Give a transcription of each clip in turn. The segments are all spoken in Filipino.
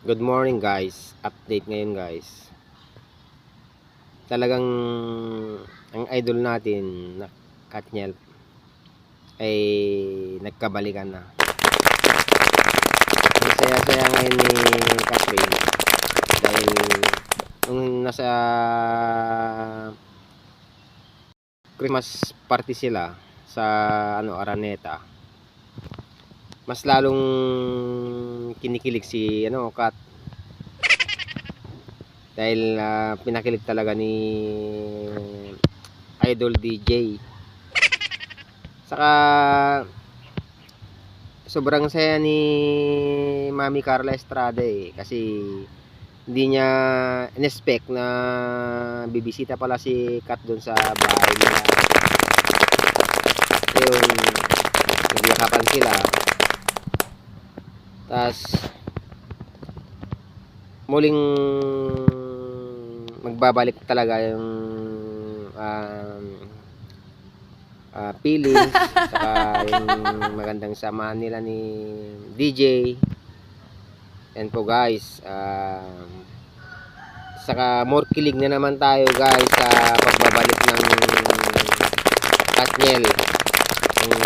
Good morning guys. Update ngayon guys. Talagang ang idol natin na Katniel ay nagkabalikan na. Ang saya-saya ngayon ni Catherine dahil nung nasa Christmas party sila sa ano Araneta mas lalong kinikilig si ano Kat. Dahil ah, pinakilig talaga ni Idol DJ saka sobrang saya ni Mami Carla Estrada eh. Kasi hindi niya in-expect na bibisita pala si Kat doon sa bahay nila yung nagyakapan sila tas muling magbabalik talaga yung um, ah, feelings saka yung magandang samahan nila ni DJ yan po guys. Um, saka more kilig na naman tayo guys sa pagbabalik ng Katniel. Yung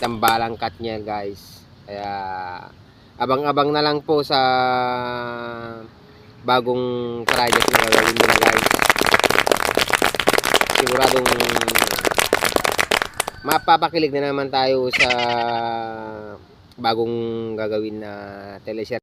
tambalang Katniel guys. Kaya abang-abang na lang po sa bagong project na gagawin nila guys. Siguradong mapapakilig na naman tayo sa bagong gagawin na teleserye